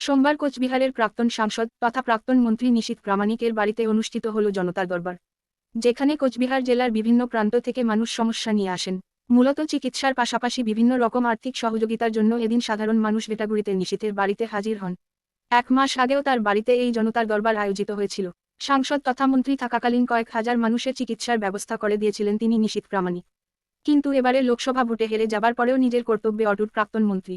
সোমবার কোচবিহারের প্রাক্তন সাংসদ তথা প্রাক্তন মন্ত্রী নিশীথ প্রামাণিকের বাড়িতে অনুষ্ঠিত হল জনতার দরবার, যেখানে কোচবিহার জেলার বিভিন্ন প্রান্ত থেকে মানুষ সমস্যা নিয়ে আসেন। মূলত চিকিৎসার পাশাপাশি বিভিন্ন রকম আর্থিক সহযোগিতার জন্য এদিন সাধারণ মানুষ বেটাগুড়িতে নিশীথের বাড়িতে হাজির হন। এক মাস আগেও তার বাড়িতে এই জনতার দরবার আয়োজিত হয়েছিল। সাংসদ তথা মন্ত্রী থাকাকালীন কয়েক হাজার মানুষের চিকিৎসার ব্যবস্থা করে দিয়েছিলেন তিনি নিশীথ প্রামাণিক। কিন্তু এবারে লোকসভা ভোটে হেরে যাবার পরেও নিজের কর্তব্যে অটুট প্রাক্তন মন্ত্রী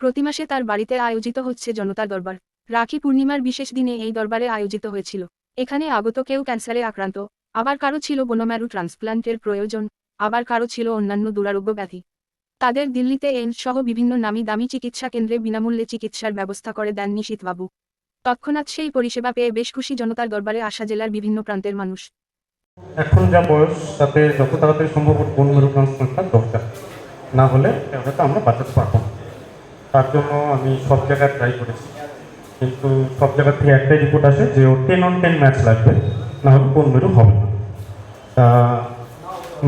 প্রতি মাসে তার বাড়িতে আয়োজিত হচ্ছে জনতার দরবার। রাখি পূর্ণিমার বিশেষ দিনে এই দরবারে আয়োজিত হয়েছিল। এখানে আগত কেউ ক্যান্সারে আক্রান্ত, আবার কারও ছিল বোনোম্যারু ট্রান্সপ্লান্টের প্রয়োজন, আবার কারও ছিল অন্যান্য দুরারোগ্য ব্যাধি। তাদের দিল্লিতে এইমস সহ বিভিন্ন নামি দামি চিকিৎসা কেন্দ্রে বিনামূল্যে চিকিৎসার ব্যবস্থা করে দেন নিশীথবাবু তৎক্ষণাৎ সেই পরিষেবা পেয়ে বেশ খুশি জনতার দরবারে আসা জেলার বিভিন্ন প্রান্তের মানুষ। এখন যা বয়স, তাতে যত তাড়াতাড়ি সম্ভব কোন মেরু ট্রান্সপ্লান্টটা দরকার। না হলে আমরা বাঁচাতে পারব না। তার জন্য আমি সব জায়গায় ট্রাই করেছি। কিন্তু সব জায়গা থেকে একটাই রিপোর্ট আসে যে ও টেন অন টেন ম্যাচ লাগবে, না হলে কোন মেরু হবে না। তা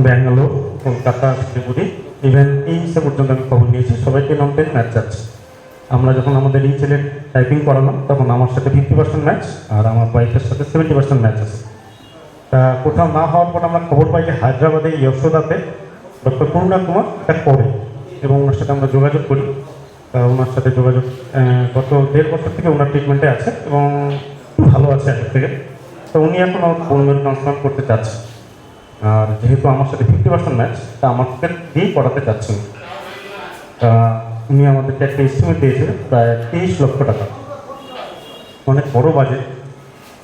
ব্যাঙ্গালোর, কলকাতা, শিলিগুড়ি ইভেন এই হিসেবে পর্যন্ত আমি খবর নিয়েছি, সবাই টেন অন টেন ম্যাচ যাচ্ছে আমরা যখন আমাদের এই ছেলে টাইপিং করালাম তখন আমার সাথে ফিফটি পার্সেন্ট ম্যাচ আর আমার ওয়াইফের সাথে সেভেন্টি পার্সেন্ট ম্যাচ আছে। তা কোথাও না হওয়ার পর আমরা খবর পাই যে হায়দ্রাবাদে যশোদাতে ডক্টর করুণা কুমার এটা করে এবং ওনার সাথে আমরা যোগাযোগ করি। ওনার সাথে যোগাযোগ গত দেড় বছর থেকে ওনার ট্রিটমেন্টে আছে এবং ভালো আছে আগের থেকে। তো উনি এখন আমার বোনমের ট্রান্সপ্লান্ট করতে চাচ্ছে। আর যেহেতু আমার সাথে ফিফটি পার্সেন্ট ম্যাচ তা আমাকে দিয়েই করাতে চাচ্ছেন। তা উনি আমাদেরকে একটা এস্টিমেট দিয়েছে প্রায় তেইশ লক্ষ টাকা। অনেক বড় বাজেট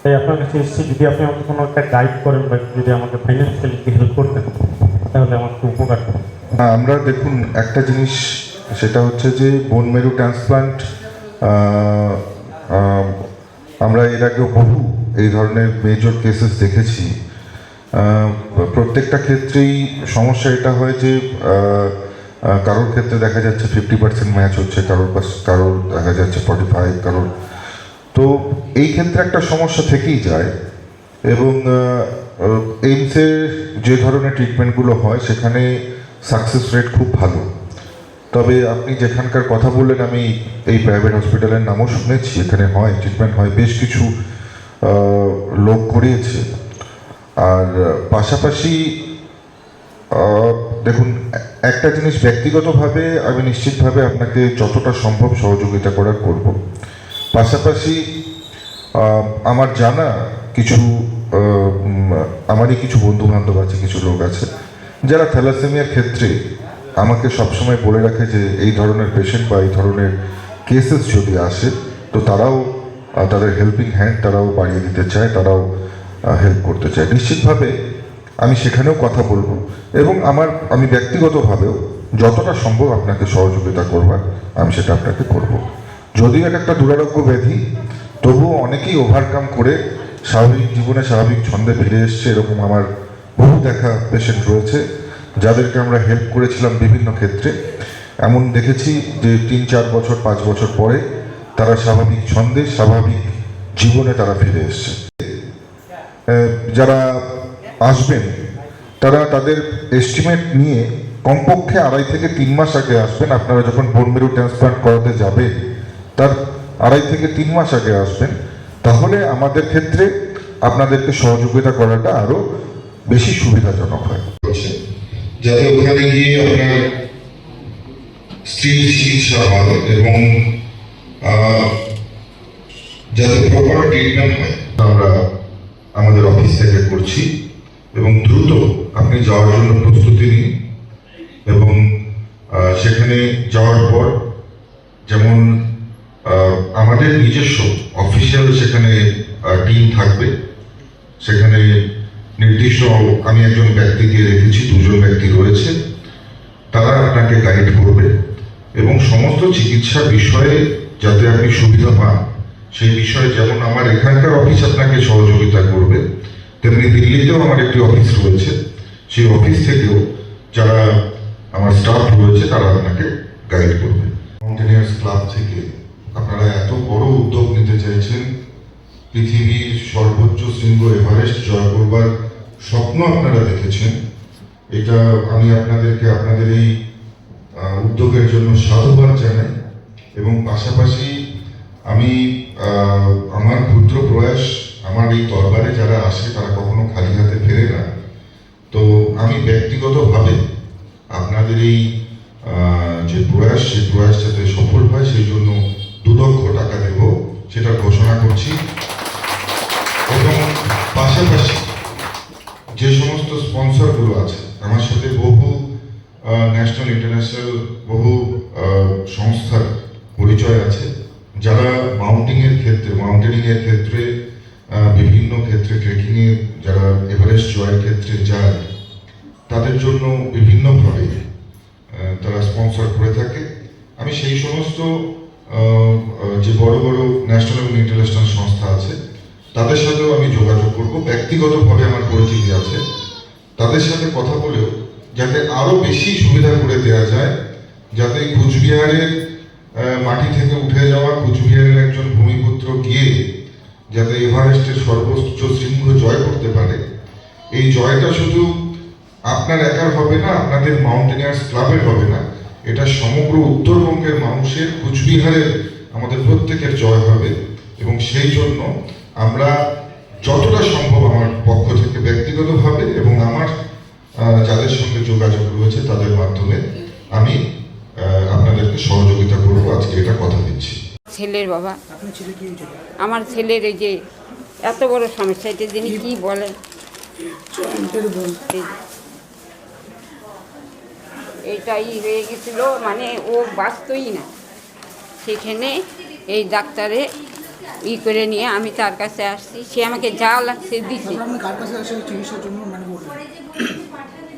তাই আপনার কাছে এসেছি যদি আপনি আমাকে কোনো একটা গাইড করেন বা যদি আমাকে ফাইন্যান্সিয়ালি হেল্প করতেন, তাহলে আমার খুব উপকার আমরা দেখুন, একটা জিনিস সেটা হচ্ছে যে বোন মেরু ট্রান্সপ্লান্ট আমরা এর আগেও বহু এই ধরনের মেজর কেসেস দেখেছি। প্রত্যেকটা ক্ষেত্রেই সমস্যা এটা হয় যে কারোর ক্ষেত্রে দেখা যাচ্ছে ফিফটি পার্সেন্ট ম্যাচ হচ্ছে, কারোর কারোর দেখা যাচ্ছে ফর্টি ফাইভ কারোর তো এই ক্ষেত্রে একটা সমস্যা থেকেই যায় এবং এইমসের যে ধরনের ট্রিটমেন্টগুলো হয়, সেখানে সাকসেস রেট খুব ভালো। তবে আপনি যেখানকার কথা বললেন, আমি এই প্রাইভেট হসপিটালের নামও শুনেছি, এখানে হয় ট্রিটমেন্ট হয়, বেশ কিছু লোক করিয়েছে আর পাশাপাশি দেখুন, একটা জিনিস ব্যক্তিগতভাবে আমি নিশ্চিতভাবে আপনাকে যতটা সম্ভব সহযোগিতা করার করব। পাশাপাশি আমার জানা কিছু আমারই কিছু বন্ধু বান্ধব আছে, কিছু লোক আছে, যারা থ্যালাসেমিয়ার ক্ষেত্রে আমাকে সবসময় বলে রাখে যে এই ধরনের পেশেন্ট বা এই ধরনের কেসেস যদি আসে, তো তারাও তাদের হেল্পিং হ্যান্ড তারাও বাড়িয়ে দিতে চায়, তারাও হেল্প করতে চায়। নিশ্চিতভাবে আমি সেখানেও কথা বলব। এবং আমার, আমি ব্যক্তিগতভাবেও যতটা সম্ভব আপনাকে সহযোগিতা করবার, আমি সেটা আপনাকে করব। যদিও এটা একটা দুরারোগ্য ব্যাধি, তবুও অনেকেই ওভারকাম করে স্বাভাবিক জীবনে স্বাভাবিক ছন্দে ফিরে এসছে, এরকম আমার বহু দেখা পেশেন্ট রয়েছে। যাদেরকে আমরা হেল্প করেছিলাম বিভিন্ন ক্ষেত্রে, এমন দেখেছি যে তিন, চার বছর, পাঁচ বছর পরে তারা স্বাভাবিক ছন্দে, স্বাভাবিক জীবনে তারা ফিরে এসছে। যারা আসবেন, তারা তাদের এস্টিমেট নিয়ে কমপক্ষে আড়াই থেকে তিন মাস আগে আসবেন। আপনারা যখন বোনমেরু ট্রান্সপ্লান্ট করাতে যাবেন, তার আড়াই থেকে তিন মাস আগে আসবেন। তাহলে আমাদের ক্ষেত্রে আপনাদেরকে সহযোগিতা করাটা আরও বেশি সুবিধাজনক হয়। যাতে ওখানে গিয়ে আপনার স্ত্রীর চিকিৎসা হয় এবং যাতে প্রপার ট্রিটমেন্ট হয়। আমরা আমাদের অফিস থেকে করছি এবং দ্রুত আপনি যাওয়ার জন্য প্রস্তুতি নিন এবং সেখানে যাওয়ার পর যেমন আমাদের নিজস্ব অফিসিয়াল সেখানে টিম থাকবে। সেখানে নির্দিষ্ট আমি একজন ব্যক্তিকে রেখেছি, দুজন ব্যক্তি রয়েছে, তারা আপনাকে গাইড করবে এবং সমস্ত চিকিৎসা বিষয়ে যাতে আপনি সুবিধা পান, সেই বিষয়ে যেমন আমার এখানকার অফিস আপনাকে সহযোগিতা করবে, তেমনি দিল্লিতেও আমার একটি অফিস রয়েছে। সেই অফিস থেকেও যারা আমার স্টাফ রয়েছে, তারা আপনাকে গাইড করবে। মাউন্টেনিয়ার্স ক্লাব থেকে আপনারা এত বড় উদ্যোগ নিতে চাইছেন, পৃথিবীর সর্বোচ্চ শৃঙ্গ এভারেস্ট জয় করবার স্বপ্ন আপনারা দেখেছেন। এটা আমি আপনাদেরকে আপনাদের এই উদ্যোগের জন্য সাধুবাদ জানাই এবং পাশাপাশি আমি আমার ক্ষুদ্র প্রয়াস, আমার এই দরবারে যারা আসে তারা কখনো খালি হাতে ফেরে না। তো আমি ব্যক্তিগতভাবে আপনাদের এই যে প্রয়াস, সেই প্রয়াস যাতে সফল হয়, সেই জন্য দু লক্ষ টাকা দেব, সেটা ঘোষণা করছি। এবং পাশাপাশি যে সমস্ত স্পন্সরগুলো আছে, আমার সাথে বহু ন্যাশনাল ইন্টারন্যাশনাল বহু সংস্থার পরিচয় আছে, যারা মাউন্টিং এর ক্ষেত্রে মাউন্টেনিং এর ক্ষেত্রে বিভিন্ন ক্ষেত্রে ট্রেকিং এ যারা এভারেস্ট জয়ের ক্ষেত্রে যায়, তাদের জন্য বিভিন্নভাবে তারা স্পন্সর করে থাকে। আমি সেই সমস্ত যে বড় বড় ন্যাশনাল এবং ইন্টারন্যাশনাল সংস্থা তাদের সাথেও আমি যোগাযোগ করব। ব্যক্তিগতভাবে আমার পরিচিতি আছে। তাদের সাথে কথা বলেও যাতে আরও বেশি সুবিধা করে দেওয়া যায়। যাতে কুচবিহারের মাটি থেকে উঠে যাওয়া কুচবিহারের একজন ভূমিপুত্র গিয়ে যাতে এভারেস্টের সর্বোচ্চ শৃঙ্গ জয় করতে পারে। এই জয়টা শুধু আপনার একার হবে না, আপনাদের মাউন্টেনিয়ার্স ক্লাবের হবে না। এটা সমগ্র উত্তরবঙ্গের মানুষের, কুচবিহারের আমাদের প্রত্যেকের জয় হবে। এবং সেই জন্য আমরা যতটা সম্ভব আমার পক্ষ থেকে ব্যক্তিগতভাবে এবং আমার যাদের সঙ্গে যোগাযোগ রয়েছে তাদের মাধ্যমে আমি আপনাদেরকে সহযোগিতা করব। আজকে এটা কথা দিচ্ছি। ছেলের বাবা, আমার ছেলের এই যে এত বড় সমস্যা, এটা যিনি কি বলেন? এই- এইটাই হয়ে গেছিল মানে ও বাঁচতই না। সেখানে এই ডাক্তারে ই করে নিয়ে আমি তার কাছে আসছি। সে আমাকে যা লাগছে দিছে। জন্য? মানে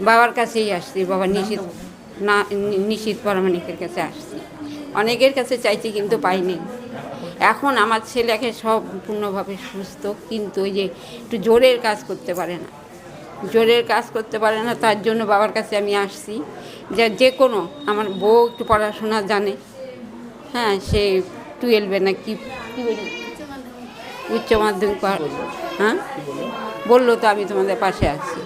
বাবার কাছেই আসছি বাবা নিশীত না নিশীত পরামানিকের কাছে আসছি। অনেকের কাছে চাইছি কিন্তু পাইনি। এখন আমার ছেলেকে সম্পূর্ণভাবে সুস্থ কিন্তু ওই যে একটু জোরের কাজ করতে পারে না। জোরের কাজ করতে পারে না তার জন্য বাবার কাছে আমি আসছি। যে যে কোনো আমার বউ একটু পড়াশোনা জানে। হ্যাঁ সে টুয়েলভে না কি? উচ্চ মাধ্যমিক হ্যাঁ বলল তো আমি তোমাদের পাশে আছি